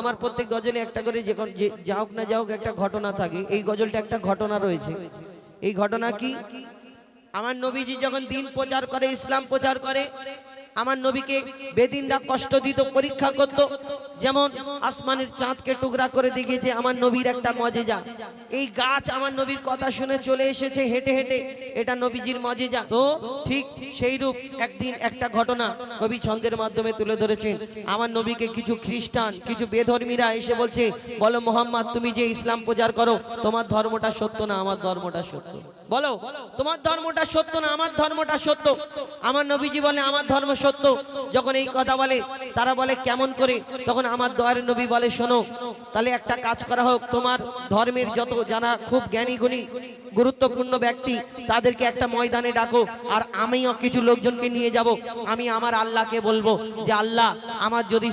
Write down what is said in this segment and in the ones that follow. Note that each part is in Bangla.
আমার প্রত্যেক গজলে একটা করে যে যা হোক না যা হোক একটা ঘটনা থাকে। এই গজলটা একটা ঘটনা রয়েছে। এই ঘটনা কি? আমার নবীজি যখন দিন প্রচার করে, ইসলাম প্রচার করে আমার নবীকে বেদিনরা কষ্ট দিত, পরীক্ষা করত। যেমন আসমানের চাঁদকে টুকরা করে দেখিয়েছে আমার নবীর একটা মজেজা। এই গাছ আমার নবীর কথা শুনে চলে এসেছে হেঁটে হেঁটে। এটা নবীজির মজেজা। তো ঠিক সেই রূপ একদিন একটা ঘটনা কবি ছন্দের মাধ্যমে তুলে ধরেছেন। আমার নবীকে কিছু খ্রিস্টান, কিছু বেধর্মীরা এসে বলছে, বলো মোহাম্মদ, তুমি যে ইসলাম প্রচার করো, তোমার ধর্মটা সত্য না আমার ধর্মটা সত্য? বলো, তোমার ধর্মটা সত্য না আমার ধর্মটা সত্য? আমার নবীজি বলে, আমার ধর্ম সত্য যখন এই কথা বলে, তারা বলে, কেমন করে? তখন আমার দয়ার নবী বলে, শোনো, তাহলে একটা কাজ করা হোক। তোমার ধর্মের যত যারা খুব জ্ঞানী গুণী গুরুত্বপূর্ণ ব্যক্তি, তাদেরকে একটা ময়দানে ডাকো, আর আমিও কিছু লোকজনকে নিয়ে যাব। আমি আমার আল্লাহকে বলব যে, আল্লাহ, আমার যদি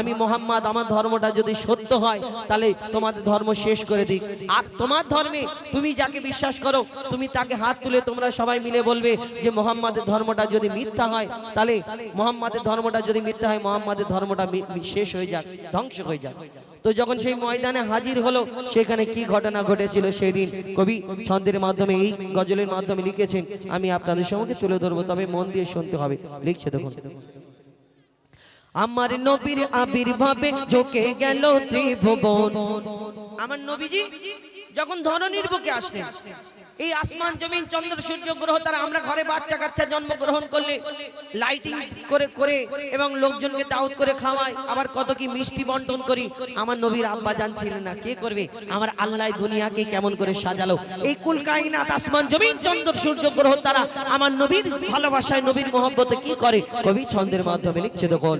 আমি মোহাম্মদ, আমার ধর্মটা যদি সত্য হয়, তাহলে তোমাদের ধর্ম শেষ করে দিক আর তোমার ধর্মে তুমি যাকে বিশ্বাস করো, তুমি তাকে হাত তুলে তোমরা সবাই মিলে বলবে যে, মোহাম্মদের ধর্মটা যদি মিথ্যা হয়, তাহলে মোহাম্মদের ধর্মটা যদি মিথ্যা হয়, মোহাম্মদের ধর্মটা শেষ হয়ে যাক, ধ্বংস হয়ে যাক। তো যখন সেই ময়দানে হাজির হলো, সেখানে কি ঘটনা ঘটেছিল সেই দিন কবি ছন্দের মাধ্যমে, এই গজলের মাধ্যমে লিখেছেন, আমি আপনাদের সম্মুখে তুলে ধরবো, তবে মন দিয়ে শুনতে হবে। লিখছে দেখুন। আমার নবীর আবির্ভাবে ঝোঁকে গেল ত্রিভুবন। আমার নবীজি যখন ধরনীর বুকে আসলেন, এই আসমান জমিন, চন্দ্র, সূর্য, গ্রহ, তারা আমরা ঘরে বাচ্চা কাচ্চা জন্মগ্রহণ করলে লাইটিং করে করে এবং লোকজনকে দাওয়াত করে খাওয়াই। আবার কত কি মিষ্টি বন্টন করি। আমার নবীর আব্বা জানছিলেন না, কে করবে? আমার আল্লাহ দুনিয়াকে কেমন করে সাজালো। এই কুল কায়নাত আসমান জমিন, চন্দ্র, সূর্য, গ্রহ, তারা আমার নবীর ভালোবাসায়, নবীর মোহব্বতে কি করে? কবি ছন্দের মাধ্যমে লিখছে দেখুন,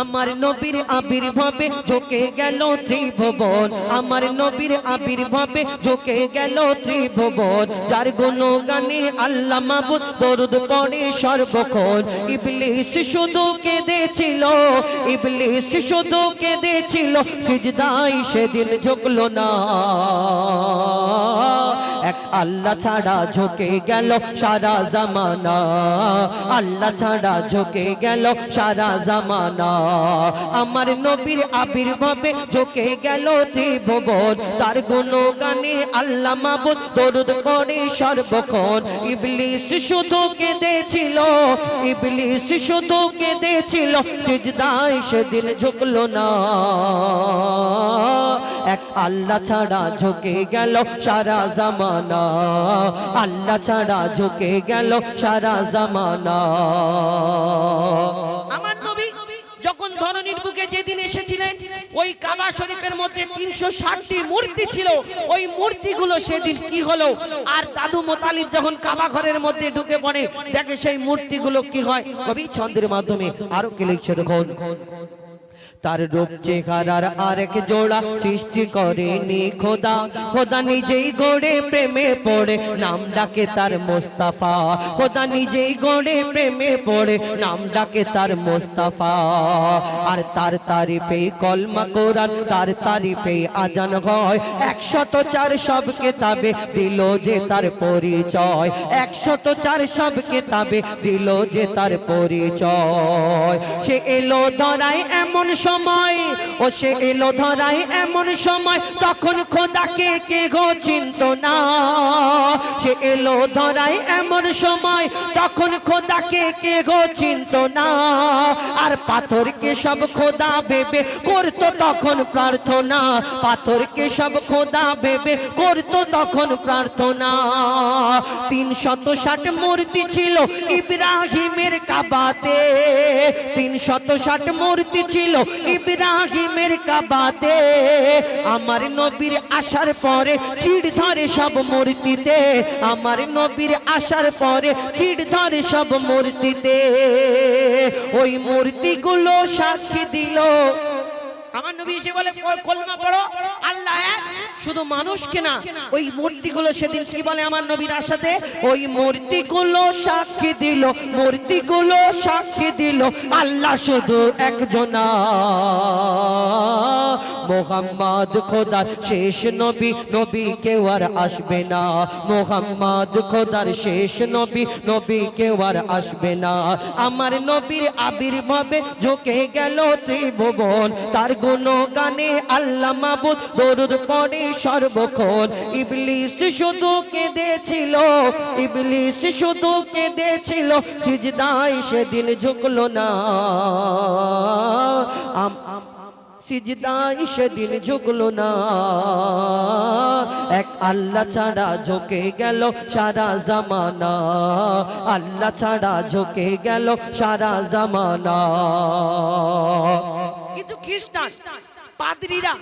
আমার নবীর আবির্ভাবে ঝোঁকে গেল ত্রিভুবন। আমার নবীর আবির্ভাবে ঝোঁকে গেল ত্রিভুবন, যার গুণ আল্লামা আল্লাহ মাবুদ দরুদ পড়ে সর্বক্ষণ। ইবলিস শুধু কেঁদেছিল, ইবলিস শুধু কেঁদেছিল সিজদাই সেদিন ঝুঁকলো না। এক আল্লাহ ছাড়া ঝুঁকে গেল সারা জামানা। আল্লাহ ছাড়া ঝুঁকে গেল সারা জামানা। আমার নবীর আবির্ভাবে ঝুঁকে গেল ত্রিভুবন। তার গুণ গানে আল্লাহ মাবুদ দরুদ পড়ে সর্বক্ষণ। ইবলিস শুধু কেঁদেছিল, ইবলিস শুধু কেঁদেছিল সিজদাই সেদিন ঝুঁকলো না। এক আল্লাহ ছাড়া ঝুঁকে গেল সারা জামানা। আল্লাহ ছাড়া ঝুঁকে গেল সারা জামানা। আমার যখন যেদিন এসেছিলেন, ওই মধ্যে তিনশো ষাটটি মূর্তি ছিল। ওই মূর্তিগুলো সেদিন কি হলো? আর দাদু যখন মধ্যে ঢুকে পড়ে সেই মূর্তিগুলো কি হয়? কবি ছন্দের মাধ্যমে আরও কি লিখছে দেখুন। তার রূপ চেহারার আরেক জোড়া সৃষ্টি করেনি খোদা। খোদা নিজেই গড়ে প্রেমে পড়ে, নাম ডাকে তার মোস্তাফা। খোদা নিজেই গড়ে প্রেমে পড়ে, নাম ডাকে তার মোস্তাফা। আর তার তারিফে কলমা কোরআন, তার তারিফে আজান হয়। একশত চার সব কেতাবে দিল যে তার পরিচয়। একশত চার সব কেতাবে দিল যে তার পরিচয়। সে এলো ধরায় এমন সময়। ও সে এলো ধরায় এমন সময়, তখন খোদাকে কে গো চিন্ত না। সে এলো ধরায় এমন সময়, তখন খোদাকে কে গো চিন্ত না। আর পাথরকে সব খোদা ভেবে করতো তখন প্রার্থনা। পাথরকে সব খোদা ভেবে করতো তখন প্রার্থনা। তিন শত ষাট মূর্তি ছিল ইব্রাহিমের কাবাতে। তিন শত ষাট মূর্তি ছিল ইব্রাহিমের কাবাতে আমার নবীর আসার পরে চিড় ধরে সব মূর্তিতে, আমার নবীর আসার পরে চিড় ধরে সব মূর্তিতে, ওই মূর্তিগুলো সাক্ষী দিল। নবী এসে বলে "ক- কলমা পড়ো। আল্লাহ শুধু মানুষকে না, ওই মূর্তিগুলো সেদিন কি বলে আমার নবীর আশাতে? ওই মূর্তিগুলো সাক্ষী দিল, মূর্তিগুলো সাক্ষী দিল, আল্লাহ শুধু একজনা। মোহাম্মদ খোদার শেষ নবী নবী কেউ আর আসবে না। মোহাম্মদ খোদার শেষ নবী নবী কেউ আর আসবে না। আমার নবীর আবির্ভাবে ঝুঁকে গেল ত্রিভুবন। তার গুণ গানে আল্লাহ মাবুদ দরুদ পড়ে সর্বক্ষণ। ইবলিস শুধু কেঁদেছিল, ইবলিস শুধু কেঁদেছিল, সিজদায় সেদিন ঝুঁকলো না। আম- সিজদাই সেদিন ঝুঁকলো না। এক আল্লাহ ছাড়া ঝুঁকে গেল সারা জামানা। আল্লাহ ছাড়া ঝুঁকে গেল সারা জামানা। কিন্তু খ্রিস্টান, পাদ্রীরা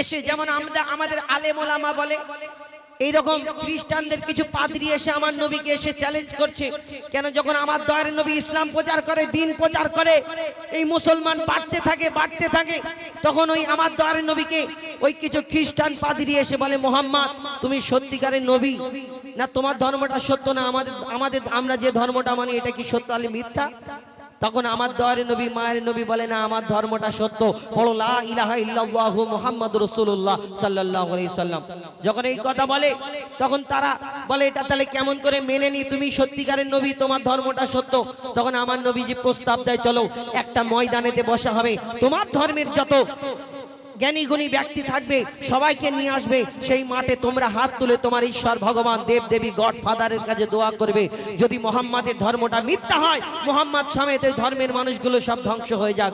এসে যেমন আমরা আমাদের আলেম ওলামা বলে এইরকম খ্রিস্টানদের কিছু পাদ্রী এসে আমার নবীকে এসে চ্যালেঞ্জ করছে। কেন যখন আমার দয়ের নবী ইসলাম প্রচার করে, দিন প্রচার করে, এই মুসলমান বাড়তে থাকে বাড়তে থাকে, তখন ওই আমার দয়ের নবীকে ওই কিছু খ্রিস্টান পাদ্রী এসে বলে, মোহাম্মদ, তুমি সত্যিকারের নবী। না, তোমার ধর্মটা সত্য না, আমাদের আমাদের, আমরা যে ধর্মটা মানি, এটা কি সত্য? আলে মিথ্যা? তখন আমার দয়ের নবী, মায়ের নবী বলে, না, আমার ধর্মটা সত্য। যখন এই কথা বলে, তখন তারা বলে, এটা তাহলে কেমন করে মেনে নি তুমি সত্যিকারের নবী, তোমার ধর্মটা সত্য। তখন আমার নবী যে প্রস্তাব দেয়, চলো, একটা ময়দানেতে বসা হবে। তোমার ধর্মের যত জ্ঞানী গুণী ব্যক্তি থাকবে, সবাইকে নিয়ে আসবে, সেই মাঠে তোমরা হাত তুলে তোমার ঈশ্বর ভগবান দেব দেবী গড ফাদারের কাছে দোয়া করবে। যদি মোহাম্মদের ধর্মটা মিথ্যা হয়, মোহাম্মদ সমেত ওই ধর্মের মানুষগুলো সব ধ্বংস হয়ে যাক।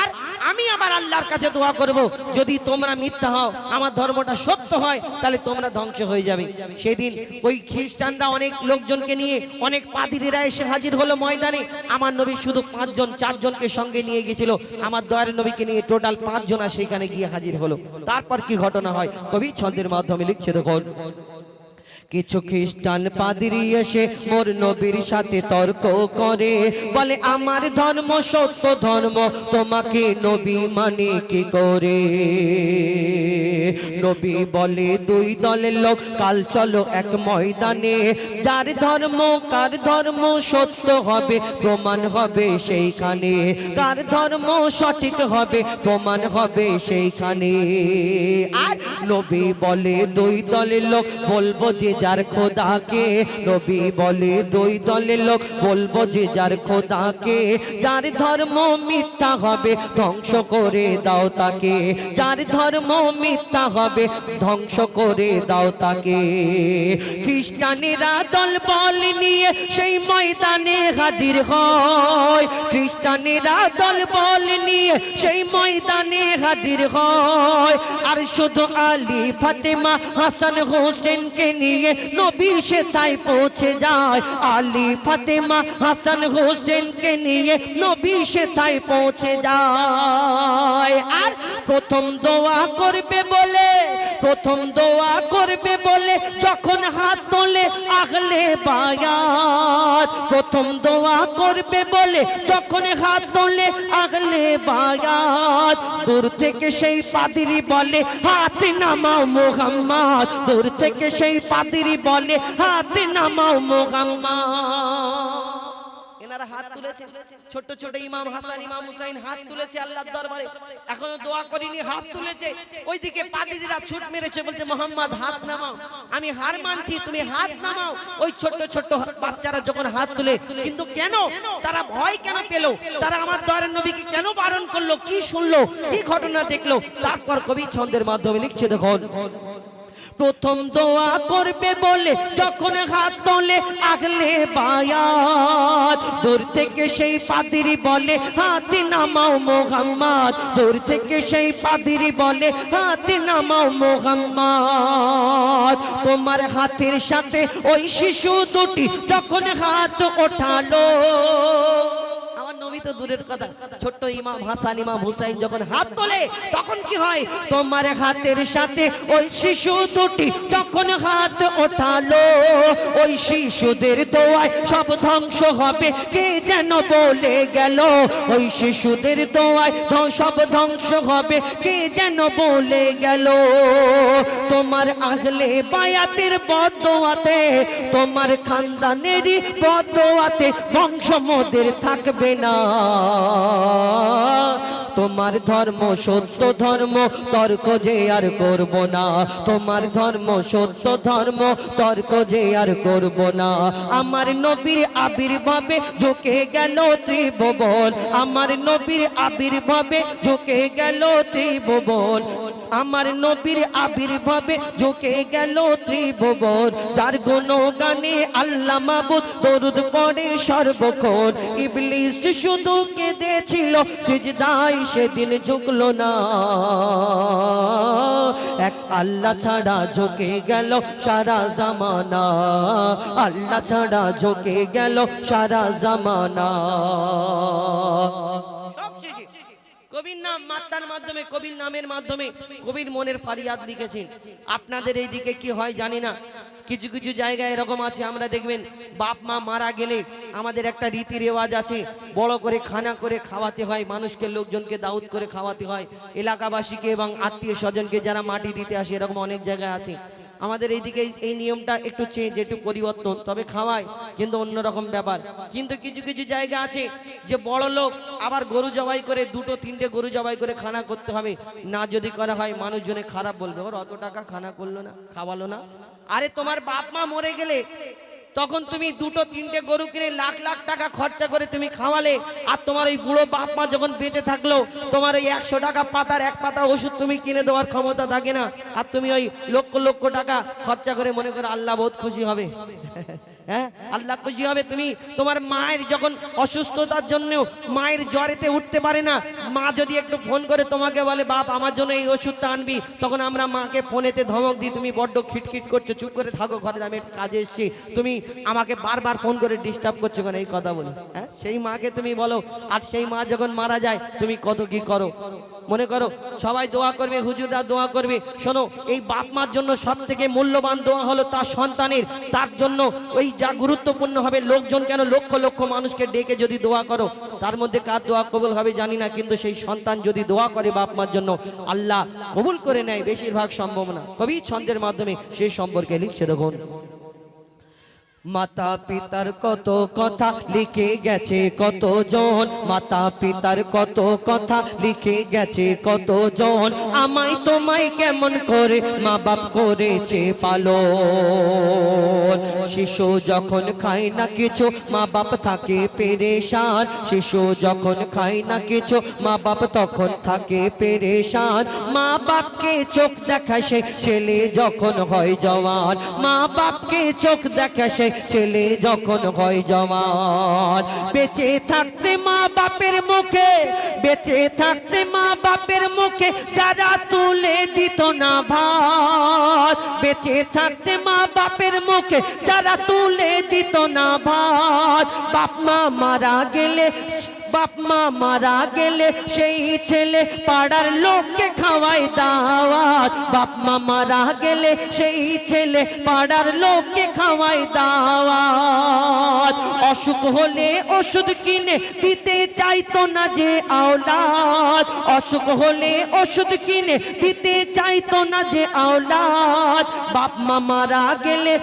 আর আমি আমার আল্লাহর কাছে দোয়া করব, যদি তোমরা মিথ্যা হও, আমার ধর্মটা সত্য হয়, তাহলে তোমরা ধ্বংস হয়ে যাবে। সেদিন ওই খ্রিস্টানরা অনেক লোকজনকে নিয়ে, অনেক পাদিরেরা এসে হাজির হলো ময়দানে। আমার নবী শুধু পাঁচজন, চারজনকে সঙ্গে নিয়ে গেছিল। আমার দয়ার নবীকে নিয়ে টোটাল পাঁচজন আর সেখানে গিয়ে হাজির হলো। তারপর কি ঘটনা হয়? কবি ছন্দের মাধ্যমে লিখছে দেখুন। কিছু খ্রিস্টান পাদ্রী এসে মোর নবীর সাথে তর্ক করে। বলে, আমার ধর্ম সত্য ধর্ম, তোমাকে নবী মানে কি করে? নবী বলে, দুই দলের লোক, কাল চলো এক ময়দানে। যার ধর্ম, কার ধর্ম সত্য হবে, প্রমাণ হবে সেইখানে। কার ধর্ম সঠিক হবে, প্রমাণ হবে সেইখানে। আর নবী বলে, দুই দলের লোক, বলব যে যার খোদাকে নবী বলে দুই দলের লোক, বলব যে যার খোদাকে, যার ধর্ম মিথ্যা হবে, ধ্বংস করে দাও তাকে। যার ধর্ম মিথ্যা হবে, ধ্বংস করে দাও তাকে। খ্রিস্টানেরা দল বল নিয়ে সেই ময়দানে হাজির হয়। খ্রিস্টানেরা দল বল নিয়ে সেই ময়দানে হাজির হয়। আর শুধু আলী, ফাতেমা, হাসান হোসেনকে নিয়ে নবী সে তাই পৌঁছে যায়। আলী, ফাতেমা, হাসান, হোসেনকে নিয়ে নবী সে তাই পৌঁছে যায়। আর প্রথম দোয়া করবে বলে, প্রথম দোয়া করবে বলে যখন হাত তোলে আগলে বায়াত। প্রথম দোয়া করবে বলে যখন হাত তোলে আগলে বায়াত। দূর থেকে সেই পাদিরি বলে, হাত নামাও মোহাম্মদ। দূর থেকে সেই পাদিরি বলে, হাত নামাও মোহাম্মদ ছোট ইমাম ইমাম হুসাইন হাত এখনও দোয়া করিনি, হাত তুলেছে। ওইদিকে বলছে হাত আমি হার মানছি, তুমি হাত নামাও। ওই ছোট ছোট বাচ্চারা যখন হাত তুলে, কিন্তু কেন? তারা ভয় কেন পেল? তারা আমার দয়ার নবীকে কেন বারণ করল? কি শুনলো? কি ঘটনা দেখল? তারপর কবি ছন্দের মাধ্যমে লিখছে, দেখুন। প্রথম দোয়া করবে বলে যখন হাত তোলে, আগলে বায়াত। দূর থেকে সেই পাদিরি বলে, হাতে নামাও মোহাম্মদ। দূর থেকে সেই পাদিরি বলে, হাতে নামাও মোহাম্মদ। তোমার হাতের সাথে ওই শিশু দুটি যখন হাত ওঠালো তো দূরের কথা। ছোট্ট ইমাম হাসান ইমাম হুসাইন যখন হাত তোলে তখন কি হয়? তোমার হাতের সাথে ওই শিশু দুটি যখন হাত ওঠালো ওই শিশুদের দোয়ায় সব ধ্বংস হবে। কে যেন বলে গেল ওই শিশুদের দোয়ায় সব ধ্বংস হবে। কে যেন বলে গেল তোমার আগলে বায়াতের বদোয়াতে তোমার খানদানেরই বদোয়াতে বংশ মোদের থাকবে না। তোমার ধর্ম সত্য ধর্ম, তর্ক যে আর করব না। তোমার ধর্ম সত্য ধর্ম, তর্ক যে আর করব না। আমার নবীর আবির্ভাবে ঝুঁকে গেল ত্রিভুবন। আমার নবীর আবির্ভাবে ঝুঁকে গেল ত্রিভুবন। আমার নবীর আবির্ভাবে ঝুঁকে গেল ত্রিভুবন, যার গুণ গানে আল্লাহ মাবুদ দরুদ পড়ে সর্বক্ষণ। ইবলিস শুধু কেঁদেছিল সিজদাই সেদিন ঝুঁকলো না। এক আল্লাহ ছাড়া ঝুঁকে গেল সারা জামানা। আল্লাহ ছাড়া ঝুঁকে গেল সারা জামানা। কবির নাম মাত্রার মাধ্যমে, কবির নামের মাধ্যমে কবির মনের ফারিয়াদ লিখেছেন। আপনাদের এই দিকে কি হয় জানি না। কিছু কিছু জায়গায় এরকম আছে, আমরা দেখবেন বাপ মা মারা গেলে আমাদের একটা রীতি রেওয়াজ আছে, বড় করে খানা করে খাওয়াতে হয়, মানুষকে, লোকজনকে দাউদ করে খাওয়াতে হয়, এলাকাবাসীকে এবং আত্মীয় স্বজনকে যারা মাটি দিতে আসে, এরকম অনেক জায়গায় আছে। আমাদের এইদিকে এই নিয়মটা একটু চেঞ্জ একটু পরিবর্তন, তবে খাওয়ায়, কিন্তু অন্যরকম ব্যাপার। কিন্তু কিছু কিছু জায়গা আছে যে বড় লোক আবার গরু জবাই করে, দুটো, তিনটে গরু জবাই করে খানা করতে হবে। না যদি করা হয়, মানুষজনে খারাপ বলবে, ওর অত টাকা খানা করল না, খাওয়ালো না। আরে তোমার বাপ মা মরে গেলে তখন তুমি দুটো, তিনটে গরু কিনে লাখ লাখ টাকা খরচা করে তুমি খাওয়ালে, আর তোমার ওই বুড়ো বাপ মা যখন বেঁচে থাকল, তোমার ওই একশো টাকা পাতার এক পাতা ওষুধ তুমি কিনে দেওয়ার ক্ষমতা থাকে না। আর তুমি ওই লক্ষ লক্ষ টাকা খরচা করে মনে করো আল্লাহ বহুত খুশি হবে। হ্যাঁ? আল্লাহ খুশি হবে তুমি তোমার মায়ের যখন অসুস্থতার জন্য মায়ের জ্বরেতে উঠতে পারে না, মা যদি একটু ফোন করে তোমাকে বলে, বাপ, আমার জন্য এই ওষুধটা আনবি। তখন আমরা মাকে ফোনেতে ধমক দিই, তুমি বড্ড খিটখিট করছ, চুপ করে থাকো ঘরে, আমি কাজে এসেছি। তুমি আমাকে বারবার ফোন করে ডিস্টার্ব করছ কেন? এই কথা বলে। হ্যাঁ? সেই মাকে তুমি বলো, আর সেই মা যখন মারা যায়, তুমি কত কি করো? মনে করো, সবাই দোয়া করবে, হুজুররা দোয়া করবে। শোনো, এই বাপ মার জন্য সব থেকে মূল্যবান দোয়া হলো তার সন্তানের, তার জন্য ওই যা গুরুত্বপূর্ণ হবে, লোকজন কেন লক্ষ লক্ষ মানুষকে ডেকে যদি দোয়া করো? তার মধ্যে কার দোয়া কবুল হবে জানি না, কিন্তু সেই সন্তান যদি দোয়া করে বাপ মার জন্য, আল্লাহ কবুল করে নেয়, বেশিরভাগ সম্ভাবনা। কবি ছন্দের মাধ্যমে সেই সম্পর্কে লিখছে, দেখুন। মাতা পিতার কত কথা লিখে গেছে কত জন মাতা পিতার কত কথা লিখে গেছে কত জন আমায় তোমায় কেমন করে মা বাপ করেছে পালন? শিশু যখন খায় না কিছু মা বাপ থাকে পেরেশান। শিশু যখন খায় না কিছু মা বাপ তখন থাকে পেরেশান। মা বাপকে চোখ দেখা সে ছেলে যখন হয় জওয়ান। মা বাপকে চোখ দেখা সে ছেলে যখন হয় জমান বেঁচে থাকতে মা বাপের মুখে, বেঁচে থাকতে মা বাপের মুখে যারা তুলে দিত না ভাত। বেঁচে থাকতে মা বাপের মুখে যারা তুলে দিত না ভাত। বাপ মা মারা গেলে বাপ মা মারা গেলে সেই ছেলে পাড়ার লোককে খাওয়াই দাওয়াত। বাপ মা মারা গেলে সেই ছেলে পাড়ার লোককে খাওয়াই দাওয়াত। অসুখ হলে ওষুধ কিনে দিতে চাইতো না যে আওলাদ। অসুখ হলে ওষুধ কিনে দিতে চাইতো না যে আওলাদ। বাপ মা মারা গেলে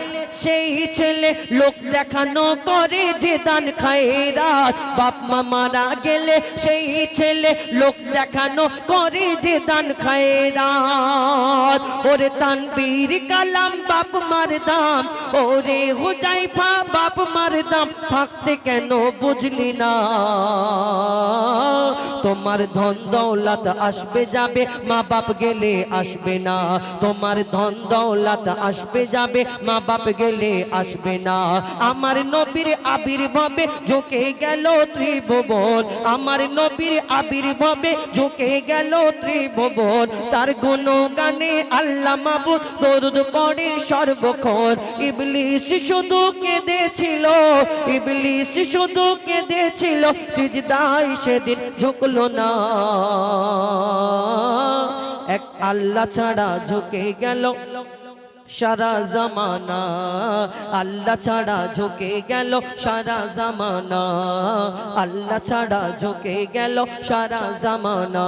সেই ছেলে লোক দেখানো করে যে দান খায় রাত। বাপ মা মারা গেলে সেই ছেলে লোক দেখানো করে যে দান খায় রাত ওরে তানবীর কালাম, বাপ মার দাম। ওরে হুজাইফা, বাপ মার দাম। থাকতে কেন বুঝলি না? তোমার ধন দৌলত আসবে যাবে, মা বাপ গেলে আসবে না। তোমার ধন দৌলত আসবে যাবে, মা বাপ গেলে আসবে না। আমার নবীর আবির্ভাবে ঝুঁকে গেল ত্রিভুবন। আমার নবীর আবির্ভাবে ঝুঁকে গেল ত্রিভুবন। তার গুণ গানে আল্লাহ মাবুদ দরুদ পড়ে সর্বক্ষণ। ইবলিস শুধু কেঁদেছিল, ইবলিস শুধু কেঁদেছিল, সিজদায় সেদিন ঝুঁকলো না। এক আল্লাহ ছাড়া ঝুঁকে গেল সারা জামানা। আল্লাহ ছাড়া ঝুঁকে গেল সারা জামানা। আল্লাহ ছাড়া ঝুঁকে গেল সারা জামানা।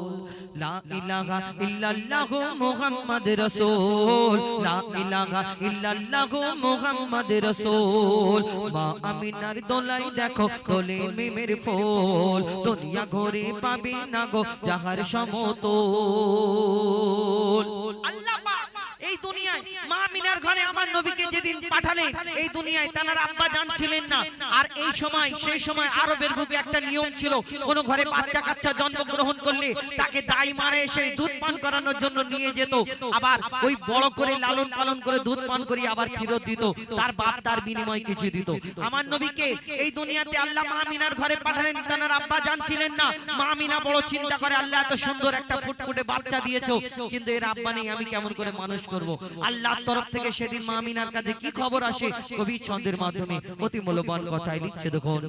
লা ইলাহা ইল্লাল্লাহু মুহাম্মদ রাসূল। লা ইলাহা ইল্লাল্লাহু মুহাম্মদ রাসূল। মা আমিনার দোলাই দেখো দোলে মিমের ফুল। দুনিয়া ঘরে পাবে না গো যাহার সমতল। আল্লাহ এই দুনিয়ায় মা মিনার ঘরে আমার নবীকে যেদিন পাঠালেন এই দুনিয়ায় তানার আব্বা জানছিলেন না। আর এই সময়, সেই সময় আরবের বুকে একটা নিয়ম ছিল, কোন ঘরে বাচ্চা কাচ্চা জন্মগ্রহণ করলে তাকে দাই মারে এসে দুধ পান করানোর জন্য নিয়ে যেত। আবার ওই বড় করে লালন পালন করে দুধ পান করিয়ে আবার ফেরত দিত। তার বাপ তার বিনিময় কিছু দিত। আমার নবীকে এই দুনিয়াতে আল্লাহ মা মিনার ঘরে পাঠালেন, তানার আব্বা জানছিলেন না। মা মিনা বড় চিন্তা করে, আল্লাহ এত সুন্দর একটা ফুটফুটে বাচ্চা দিয়েছ। কিন্তু এর আব্বা নেই, আমি কেমন করে মানুষ করব? আল্লাহর তরফ থেকে সেদিন মামিনার কাছে কি খবর আসে? কবি ছন্দের মাধ্যমে অতি মূল্যবান কথাই লিখছে দেখুন।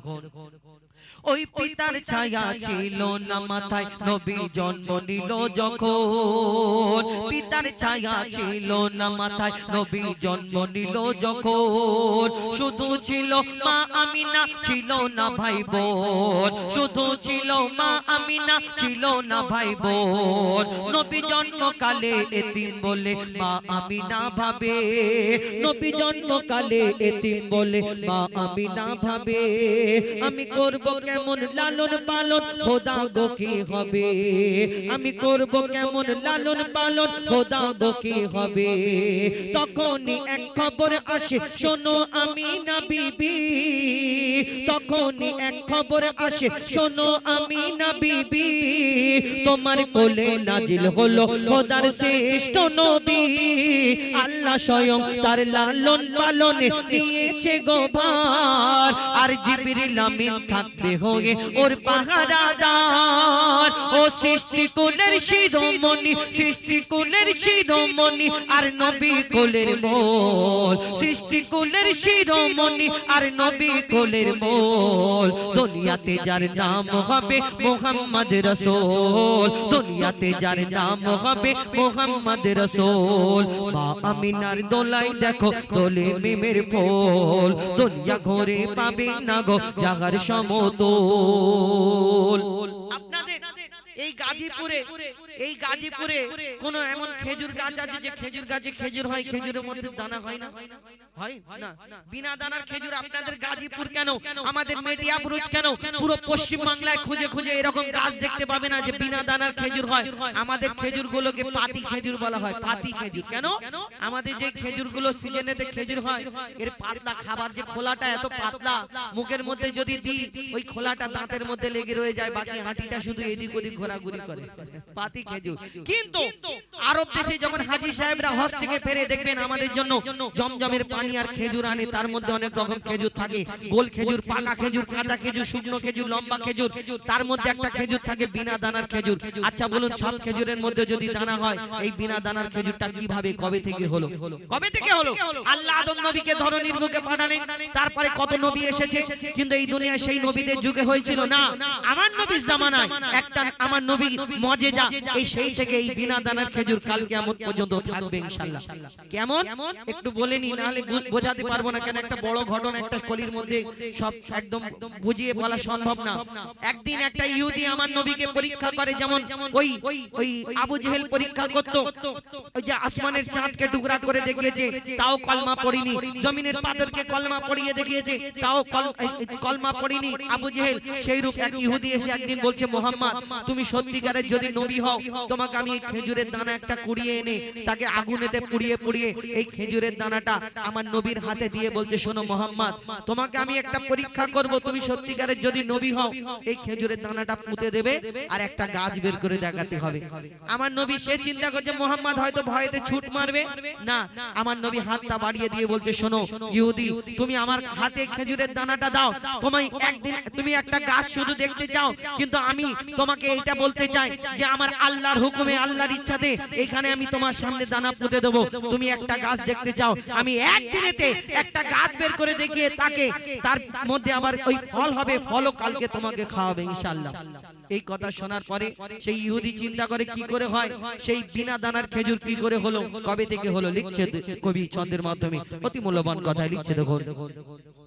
ওই পিতার ছায়া ছিল, না মাথায় নবী জন্ম নিল যখন। পিতার ছায়া ছিল, না মাথায় নবী জন্ম নিল যখন। শুধু ছিল মা আমিনা, ছিল না ভাই বোন। শুধু ছিল মা আমিনা, ছিল না ভাই বোন। নবী জন্মকালে এতিম বলে মা আমিনা ভাবে। নবী জন্মকালে এতিম বলে মা আমিনা ভাবে। আমি করব কেমন লালন পালন? খোদা গো, কি হবে? আমি করব কেমন লালন পালন? খোদা গো, কি হবে? তখনই এক খবর আসে, শোনো আমি না বিবি। তখনই এক খবর আসে, শোনো আমি না বিবি, তোমার কোলে নাজিল হলো খোদার শ্রেষ্ঠ নবী। আল্লাহ স্বয়ং তার লালন পালনে নিয়েছে গোভার আর জিবরিল আমিন থাকবে হয়ে ওর পাহারাদার। ও সৃষ্টি কুলের শিরোমণি সৃষ্টি কুলের শিরোমণি, আর নবী কোলের মোল। সৃষ্টি কুলের শিরোমণি, আর নবী কোলের মোল। দুনিয়াতে যার নাম হবে মোহাম্মদ রসুল, দুনিয়াতে যার নাম হবে মোহাম্মদ রসুল। মা আমিনার দোলাই দেখো, দোলে মিমের ফুল, দুনিয়া ঘরে পাবে না গো জাগার সমতল। এই গাজীপুরে এই গাজীপুরে কোন এমন খেজুর গাছ আছে যে খেজুর গাছে খেজুর হয়, খেজুরের মধ্যে দানা হয় না? হয়? না। বিনা দানার খেজুর আপনাদের গাজীপুর কেন? আমাদের মেডিয়া কেন? পুরো পশ্চিম বাংলায় খুঁজে খুঁজে এরকম গাছ দেখতে পাবে না যে বিনা দানার খেজুর হয়। আমাদের খেজুর গুলোকে পাতি খেজুর বলা হয়। পাতি খেজুর কেন? আমাদের যে খেজুরগুলো সিজনেতে খেজুর হয় এর পাতলা খাবার যে খোলাটা এত পাতলা মুখের মধ্যে যদি দিই ওই খোলাটা দাঁতের মধ্যে লেগে রয়ে যায় বাকি হাঁটিটা শুধু এদিক ওদিক ঘোরাঘুরি করে। পাতি খেজুর। কিন্তু আরব দেশে যখন হাজি সাহেবরা হজ থেকে ফেরে দেখবেন আমাদের জন্য জমজমের পানি আর খেজুর আনে তার মধ্যে অনেক রকম খেজুর থাকে। গোল খেজুর পাকা খেজুর কাঁচা খেজুর শুকনো খেজুর লম্বা খেজুর তার মধ্যে একটা খেজুর থাকে বিনা দানার খেজুর। আচ্ছা বলুন সব খেজুরের মধ্যে যদি দানা হয় এই বিনা দানার খেজুরটা কীভাবে কবে থেকে হলো? কবে থেকে হলো? আল্লাহ আদম নবীকে ধরনীর মুখে পাঠালেন তারপরে কত নবী এসেছে? কিন্তু এই দুনিয়ায় সেই নবীদের যুগে হয়েছিল না। আমার নবীর জামানায় একটা আমার নবী মজে মজেজা এই সেই থেকে এই বিনা দানার খেজুর কাল কিয়ামত পর্যন্ত থাকবে ইনশাআল্লাহ কেমন একটু বলে নি নাহলে বোঝাতে পারব না কেন একটা বড় ঘটনা একটা কলির মধ্যে সব একদম বুঝিয়ে বলা সম্ভব না। একদিন একটা ইহুদি আমার নবীকে পরীক্ষা করে যেমন ওই ওই আবু জেহেল পরীক্ষা করত। ওই যে আসমানের চাঁদকে টুকরা করে দেখিয়েছে, তাও কলমা পড়িনি। জমিনের পাথরকে কলমা পড়িয়ে দেখিয়েছে, তাও কলমা পড়িনি। আবু জেহেল সেই রূপ এক ইহুদি এসে একদিন বলছে, মোহাম্মদ, তুমি সত্যিকারের যদি নবী হও, তোমাকে আমি খেজুরের দানা একটা কুড়িয়ে এনে তাকে আগুনেতে পুড়িয়ে পুড়িয়ে এই খেজুরের দানাটা আমার নবীর হাতে দিয়ে বলছে, শোনো মোহাম্মদ, তোমাকে আমি একটা পরীক্ষা করব। তুমি সত্যিকারের যদি নবী হও, এই খেজুরের দানাটা পুঁতে দেবে আর একটা গাছ বের করে দেখাতে হবে। আমার নবী সে চিন্তা করছে, মোহাম্মদ হয়তো ভয়েতে ছুট মারবে। না, আমার নবী হাতটা বাড়িয়ে দিয়ে বলছে, শোনো ইহুদি, তুমি আমার হাতে খেজুরের দানাটা দাও। তোমায় একদিন তুমি একটা গাছ শুধু দেখতে চাও, কিন্তু আমি তোমাকে এটা বলতে চাই যে আমার আল্লাহর হুকুমে, আল্লাহর ইচ্ছাতে এখানে আমি তোমার সামনে দানা পুঁতে দেবো। তুমি একটা গাছ দেখতে চাও, আমি এক একদিনেতে একটা গাছ বের করে দেখিয়ে তাকে তার মধ্যে আবার ওই ফল হবে ফলও কালকে তোমাকে খাওয়াবে ইনশাআল্লাহ। এই কথা শোনার পরে সেই ইহুদি চিন্তা করে কি করে হয় সেই বিনা দানার খেজুর কি করে হলো কবে থেকে হলো লিখছে কবি ছন্দের মাধ্যমে। অতি মূল্যবান কথা লিখছে দেখুন।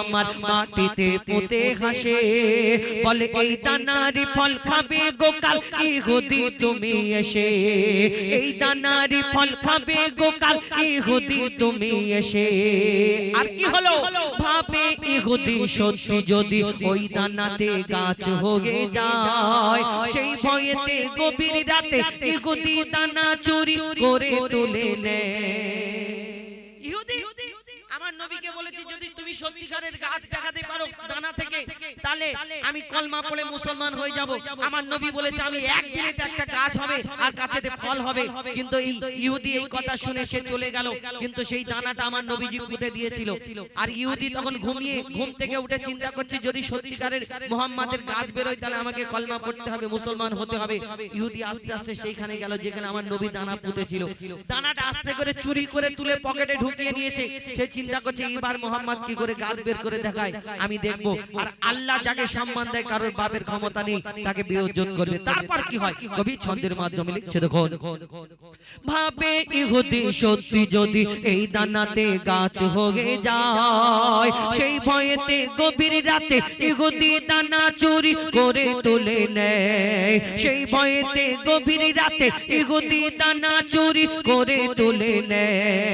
আমার মাটিতে পুঁতে হাসে। বলে, এই দানার ফল খাবে গোকাল ইহুদি তুমি এসে। এই দানার ফল খাবে গোকাল ইহুদি তুমি এসে। আর কি হলো? ভাবে ইহুদি সত্যি যদি ওই দানাতে গাছ হয়ে যায়, সেই ভয়েতে গভীর রাতে ইহুদি দানা চুরি করে তুলে নেয়। নবীকে বলেছি যদি তুমি সত্যিকারের গাছ দেখাতে পারো দানা থেকে তাহলে আমি কলমা পড়ে মুসলমান হয়ে যাব। আমার নবী বলেছে আমি একদিনে একটা গাছ হবে আর গাছেতে ফল হবে। কিন্তু এই ইহুদি এই কথা শুনে সে চলে গেল। কিন্তু সেই দানাটা আমার নবীজি পুঁতে দিয়েছিল। আর ইহুদি তখন ঘুমিয়ে ঘুম থেকে উঠে চিন্তা করছে যদি সত্যিকারের মোহাম্মদের গাছ বেরোয় তাহলে আমাকে কলমা পড়তে হবে মুসলমান হতে হবে। ইহুদি আস্তে আস্তে সেইখানে গেল যেখানে আমার নবী দানা পুঁতেছিল দানাটা আস্তে করে চুরি করে তুলে পকেটে ঢুকিয়ে নিয়েছে সে চিন্তা করছে এবার মোহাম্মদ কি করে গাছ বের করে দেখায়? আমি দেখব। আর আল্লাহ যাকে সম্মান দেয় কারোর বাপের ক্ষমতা নেই তাকে বিয়োজন করবে। তারপর কি হয়? কবি ছন্দের মাধ্যমে লিখছে দেখুন ভাবে ইহুদি সত্যি যদি এই দানাতে গাছ হয়ে যায় সেই ভয়েতে গভীর রাতে ইহুদি দানা চুরি করে তুলে নেয়। সেই ভয়েতে গভীর রাতে ইহুদি দানা চুরি করে তুলে নেয়।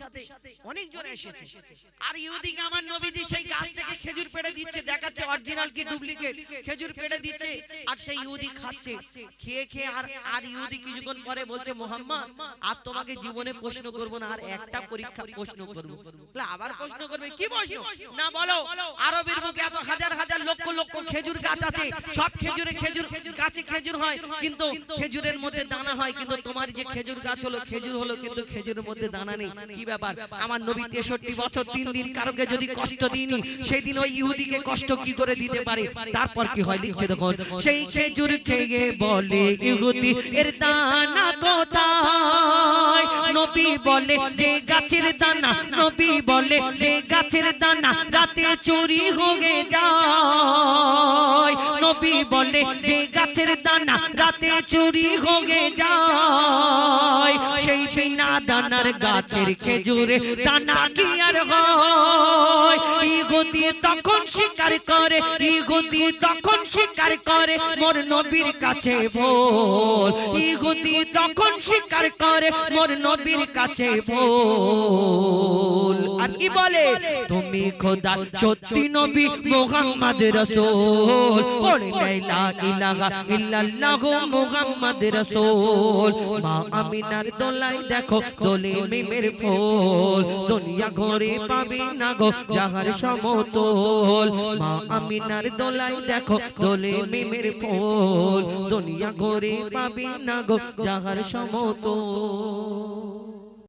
সাথে অনেকজন এসেছে। আর ইহুদিকে আমার নবীজি সেই গাছ থেকে খেজুর পেড়ে দিচ্ছে দেখাচ্ছে অরিজিনাল কি ডুপ্লিকেট খেজুর পেড়ে দিচ্ছে আর সেই ইহুদি খাচ্ছে। খেয়ে খেয়ে আর আর ইহুদি কিছুক্ষণ পরে বলছে মোহাম্মদ আর তোমাকে জীবনে প্রশ্ন করব না আর একটা পরীক্ষা প্রশ্ন করব। বলে, আবার প্রশ্ন করবে? কি প্রশ্ন? না বলো আরবের বুকে এত হাজার হাজার লক্ষ লক্ষ খেজুর গাছ আছে সব খেজুরে খেজুর গাছে খেজুর হয় কিন্তু খেজুরের মধ্যে দানা হয় কিন্তু তোমার যে খেজুর গাছ হলো খেজুর হলো কিন্তু খেজুরের মধ্যে দানা নেই কি ব্যাপার আমার নবী তেষট্টি বছর তিন দিন কারোকে যদি কষ্ট দিইনি সেই দিন ওই ইহুদিকে কষ্ট কি করে দিতে পারে? তারপর কি হয়? লিখছে দেখুন সেই খেজুর খেয়ে বলে ইহুদি এর দানা কোথায়? নবী বলে যে গাছের দানা নবী বলে যে গাছের দানা রাতে চুরি হয়ে যায়। নবী বলে যে গাছের দানা রাতে চুরি হয়ে যায়। সেই বিনা দানার গাছের খেজুরে দানা কি আর হয়? ইহুদি তখন স্বীকার করে ইহুদি তখন স্বীকার করে মোর নবীর কাছে ভোল। ইহুদি তখন স্বীকার করে মোর নবীর কাছে ভোল। আর কি বলে? তুমি খোদা, সত্যি নবী মোহাম্মদ রসূল। পড়ে লা ইলাহা ইল্লাল্লাহ মুহাম্মদ রাসূল। মা আমিনার দোলাই দেখো, দোলে মিমের ফুল। দুনিয়া ঘরে পাবে না গো, যাহার সমতল। মা আমিনার দোলাই দেখো, দোলে মিমের ফুল। দুনিয়া ঘরে পাবে না গো, যাহার সমতল।